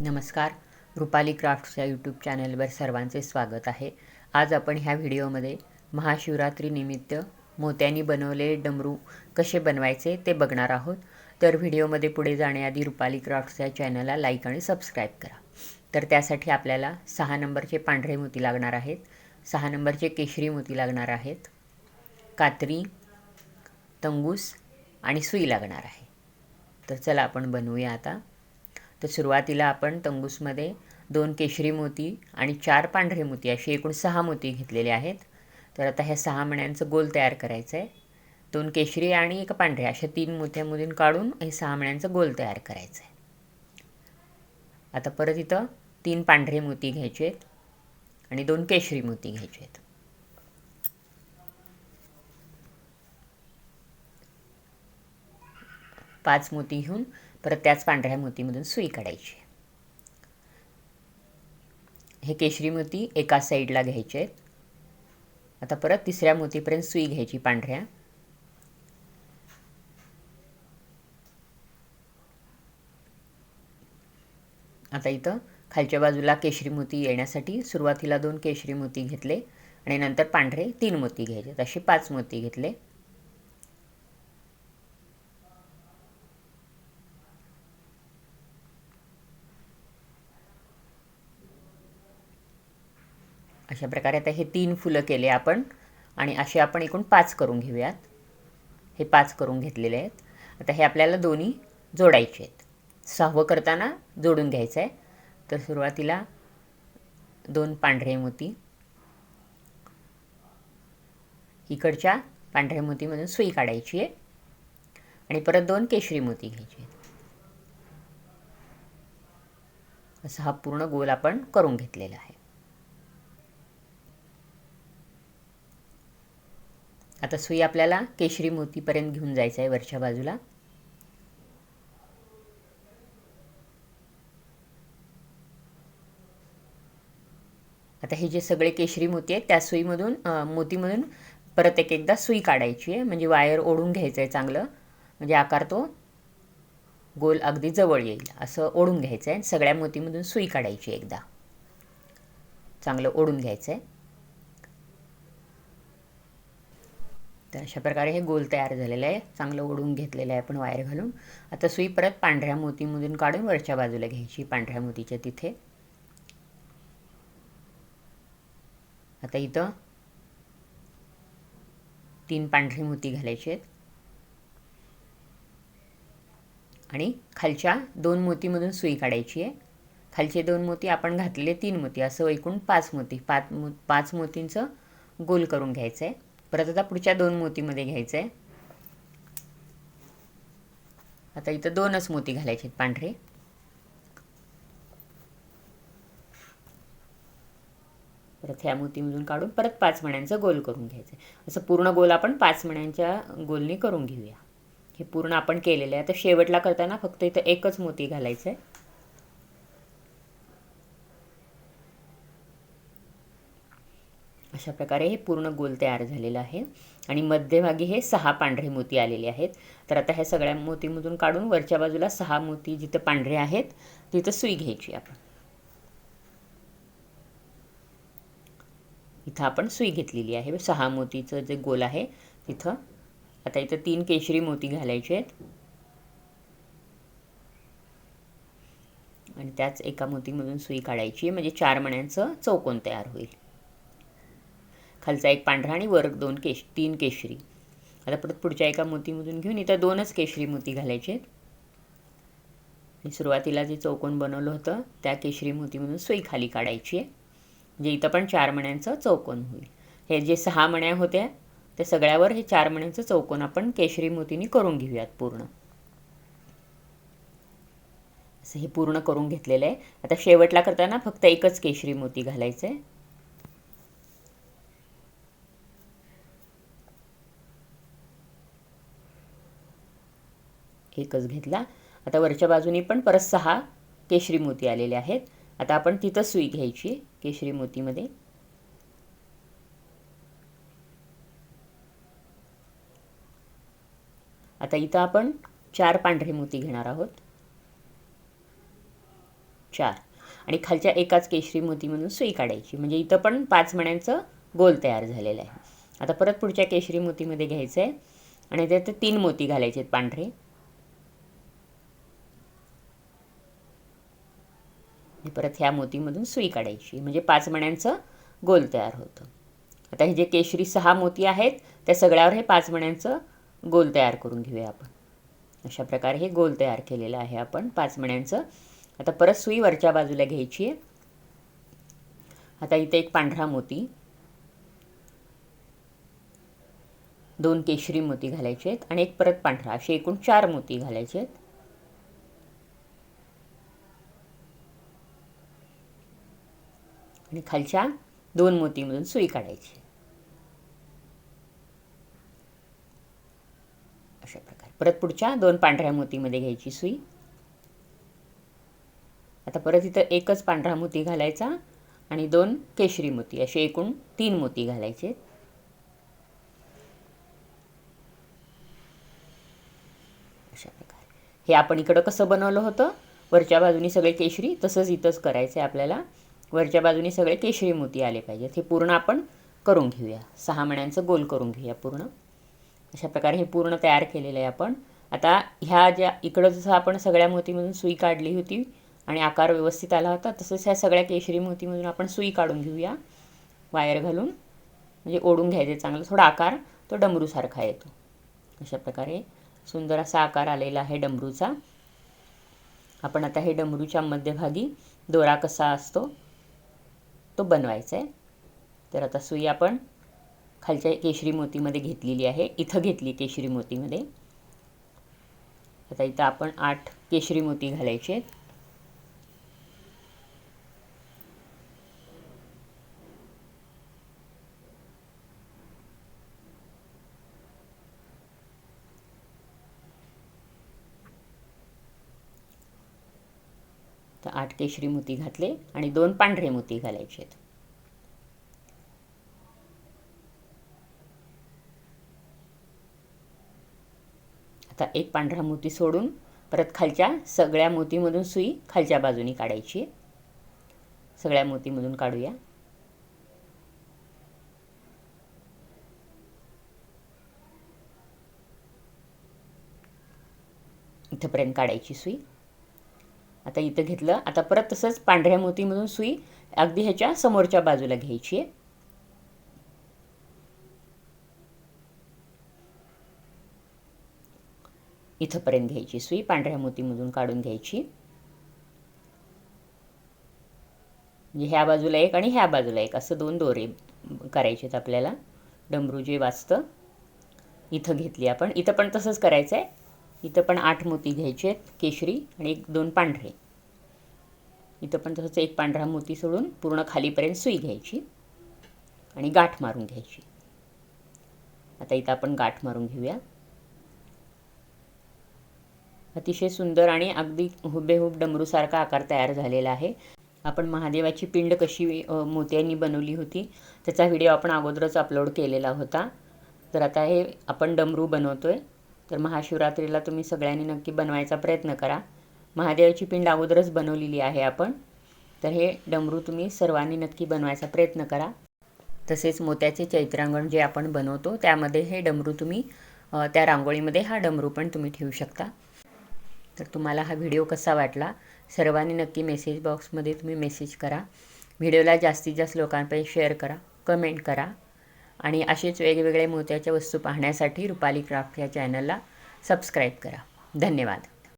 नमस्कार. रुपाली क्राफ्ट्सच्या यूट्यूब चॅनलवर सर्वांचे स्वागत आहे. आज आपण ह्या व्हिडिओमध्ये महाशिवरात्रीनिमित्त मोत्यांनी बनवले डमरू कसे बनवायचे ते बघणार आहोत. तर व्हिडिओमध्ये पुढे जाण्याआधी रुपाली क्राफ्ट्स या चॅनलला लाईक आणि सबस्क्राईब करा. तर त्यासाठी आपल्याला सहा नंबरचे पांढरे मोती लागणार आहेत. सहा नंबरचे केशरी मोती लागणार आहेत. कात्री तंगूस आणि सुई लागणार आहे. तर चला आपण बनवूया आता. तर सुरुवातीला आपण तंगूसमध्ये दोन केशरी मोती आणि चार पांढरे मोती असे एकूण सहा मोती घेतलेले आहेत. तर आता ह्या सहा मण्यांचं गोल तयार करायचं आहे दोन केशरी आणि एक पांढरे अशा तीन मोत्यामधून काढून हे सहा मण्यांचं गोल तयार करायचं आहे आता परत इथं तीन पांढरे मोती घ्यायचे आहेत आणि दोन केशरी मोती घ्यायचे आहेत पाच मोती घेऊन परत त्याच पांढऱ्या मोतीमधून सुई काढायची. हे केशरी मोती एका साईडला घ्यायचे आहेत. आता परत तिसऱ्या मोतीपर्यंत सुई घ्यायची पांढऱ्या. आता इथं खालच्या बाजूला केशरी मोती येण्यासाठी सुरुवातीला दोन केशरी मोती घेतले आणि नंतर पांढरे तीन मोती घ्यायचे. असे पाच मोती घेतले. अशा प्रकारे आता हे तीन फुलं केले आपण आणि असे आपण एकूण पाच करून घेऊयात. हे पाच करून घेतलेले आहेत. आता हे आपल्याला दोन्ही जोडायचे आहेत. सहावं करताना जोडून घ्यायचं आहे तर सुरुवातीला दोन पांढरे मोती. इकडच्या पांढऱ्या मोतीमधून सुई काढायची आहे. आणि परत दोन केशरी मोती घ्यायची आहेत. असा हा पूर्ण गोल आपण करून घेतलेला आहे. आता सुई आपल्याला केशरी मोतीपर्यंत घेऊन जायचं आहे वरच्या बाजूला. आता हे जे सगळे केशरी मोती आहेत त्या सुईमधून मोतीमधून परत एक एकदा सुई काढायची आहे. म्हणजे वायर ओढून घ्यायचं आहे चांगलं. म्हणजे आकार तो गोल अगदी जवळ येईल. असं ओढून घ्यायचं आहे. सगळ्या मोतीमधून सुई काढायची एकदा. चांगलं ओढून घ्यायचं आहे. तर अशा प्रकारे हे गोल तयार झालेलं आहे. चांगलं ओढून घेतलेलं आहे आपण वायर घालून. आता सुई परत पांढऱ्या मोतीमधून काढून वरच्या बाजूला घ्यायची पांढऱ्या मोतीच्या तिथे. आता इथं तीन पांढरी मोती घालायचे आहेत. आणि खालच्या दोन मोतीमधून सुई काढायची आहे. खालचे दोन मोती आपण घातलेले तीन मोती असं एकूण पाच मोती पाच मो पाच मोतींचं गोल करून घ्यायचं आहे. परत आता पुढच्या दोन मोतीमध्ये घ्यायचं आहे आता इथं दोनच मोती घालायचे आहेत पांढरे. परत ह्या मोतीमधून काढून परत पाच मण्यांचं गोल करून घ्यायचं आहे असं पूर्ण गोल आपण पाच मण्यांच्या गोलनी करून घेऊया. हे पूर्ण आपण केलेलं आहे. आता शेवटला करताना फक्त इथं एकच मोती घालायचं आहे अशा प्रकारे हे पूर्ण गोल तयार झालेलं आहे. आणि मध्यभागी हे सहा पांढरे मोती आलेले आहेत. तर आता ह्या सगळ्या मोतीमधून काढून वरच्या बाजूला सहा मोती जिथं पांढरे आहेत तिथं सुई घ्यायची आपण. इथं आपण सुई घेतलेली आहे. सहा मोतीचं जे गोल आहे तिथं. आता इथं तीन केशरी मोती घालायचे आहेत. आणि त्याच एका मोतीमधून सुई काढायची आहे. म्हणजे चार मण्यांचं चौकोन तयार होईल. खालचा एक पांढरा आणि वर दोन केश तीन केशरी. आता परत पुढच्या एका मोतीमधून घेऊन इथं दोनच केशरी मोती घालायचे आहेत. सुरुवातीला जे चौकोन बनवलं होतं त्या केशरी मोतीमधून सोयी खाली काढायची आहे. म्हणजे इथं पण चार मण्यांचं चौकोन होईल. हे जे सहा मण्या होत्या त्या सगळ्यावर हे चार मण्यांचं चौकोन आपण केशरी मोतीने करून घेऊयात पूर्ण. असं हे पूर्ण करून घेतलेलं आहे. आता शेवटला करताना फक्त एकच केशरी मोती घालायचं आहे एकच घेतला. आता वरच्या बाजूनी पण परत सहा केशरी मोती आलेले आहेत. आता आपण तिथं सुई घ्यायची केशरी मोतीमध्ये. आता इथं आपण चार पांढरे मोती घेणार आहोत. चार. आणि खालच्या एकाच केशरी मोतीमधून सुई काढायची. म्हणजे इथं पण पाच मण्यांचं गोल तयार झालेलं आहे. आता परत पुढच्या केशरी मोतीमध्ये घ्यायचं आहे आणि त्यात तीन मोती घालायचे आहेत पांढरे. आणि परत ह्या मोतीमधून सुई काढायची. म्हणजे पाच मण्यांचं गोल तयार होतं. आता हे जे केशरी सहा मोती आहेत त्या सगळ्यावर हे पाच मण्यांचं गोल तयार करून घेऊया आपण. अशा प्रकारे हे गोल तयार केलेलं आहे आपण. पाच मण्यांचं. आता परत सुई वरच्या बाजूला घ्यायची आहे. आता इथे एक पांढरा मोती. दोन केशरी मोती घालायचे आहेत आणि एक परत पांढरा. असे एकूण चार मोती घालायचे आहेत. आणि खालच्या दोन मोतीमधून सुई काढायची. अशा प्रकारे. परत पुढच्या दोन पांढऱ्या मोतीमध्ये घ्यायची सुई. आता परत इथं एकच पांढरा मोती घालायचा आणि दोन केशरी मोती असे एकूण तीन मोती घालायचे. अशा प्रकारे. हे आपण इकडं कसं बनवलं होतं? वरच्या बाजूनी सगळे केशरी तसंच इथंच करायचं आहे आपल्याला. वरच्या बाजूनी सगळे केशरी मोती आले पाहिजेत हे पूर्ण आपण करून घेऊया. सहा मण्यांचं गोल करून घेऊया पूर्ण. अशा प्रकारे हे पूर्ण तयार केलेलं आहे आपण. आता ह्या ज्या इकडं जसं आपण सगळ्या मोतीमधून सुई काढली होती आणि आकार व्यवस्थित आला होता तसंच ह्या सगळ्या केशरी मोतीमधून आपण सुई काढून घेऊया. वायर घालून. म्हणजे ओढून घ्यायचे चांगलं. थोडा आकार तो डमरूसारखा येतो. अशा प्रकारे सुंदर असा आकार आलेला आहे डमरूचा. आपण आता हे डमरूच्या मध्यभागी दोरा कसा असतो तो बनवायचा आहे. तर आता सुई आपण खालच्या केशरी मोतीमध्ये घेतलेली आहे. इथं घेतली केशरी मोतीमध्ये. आता इथं आपण आठ केशरी मोती घालायचे आहेत. तर आठ केशरी मोती घातले आणि दोन पांढरे मोती घालायचे आहेत. आता एक पांढरा मोती सोडून परत खालच्या सगळ्या मोतीमधून सुई खालच्या बाजूनी काढायची सगळ्या मोतीमधून काढूया. इथंपर्यंत काढायची सुई. आता इथं घेतलं. आता परत तसंच पांढऱ्या मोतीमधून सुई अगदी ह्याच्या समोरच्या बाजूला घ्यायची आहे. इथंपर्यंत घ्यायची सुई पांढऱ्या मोतीमधून काढून घ्यायची. म्हणजे ह्या बाजूला एक आणि ह्या बाजूला एक असं दोन दोरे करायचे आहेत आपल्याला. डमरू जे वाचतं. इथं घेतली आपण. इथं पण तसंच करायचं आहे इथं पण आठ मोती घ्यायचे आहेत केशरी आणि एक दोन पांढरे. इथं पण तसंच एक पांढरा मोती सोडून पूर्ण खालीपर्यंत सुई घ्यायची आणि गाठ मारून घ्यायची. आता इथं आपण गाठ मारून घेऊया. अतिशय सुंदर आणि अगदी हुबेहूब डमरूसारखा आकार तयार झालेला आहे. आपण महादेवाची पिंड कशी मोत्यांनी बनवली होती त्याचा व्हिडिओ आपण अगोदरच अपलोड केलेला होता. तर आता हे आपण डमरू बनवतो आहे तर महाशिवरात्रीला तुम्ही सगळ्यांनी नक्की बनवायचा प्रयत्न करा. महादेवाची पिंड अगोदरच बनवलेली आहे आपण. तर हे डमरू तुम्ही सर्वांनी नक्की बनवायचा प्रयत्न करा. तसेच मोत्याचे चैत्रांगण जे आपण बनवतो त्यामध्ये हे डमरू तुम्ही त्या रांगोळीमध्ये हा डमरू पण तुम्ही ठेवू शकता. तर तुम्हाला हा व्हिडिओ कसा वाटला सर्वांनी नक्की मेसेज बॉक्समध्ये तुम्ही मेसेज करा. व्हिडिओला जास्तीत जास्त लोकांपर्यंत शेअर करा कमेंट करा. आणि असेच वेगवेगळे मोत्याच्या वस्तू पाहण्यासाठी रुपाली क्राफ्ट या चॅनलला सबस्क्राईब करा. धन्यवाद.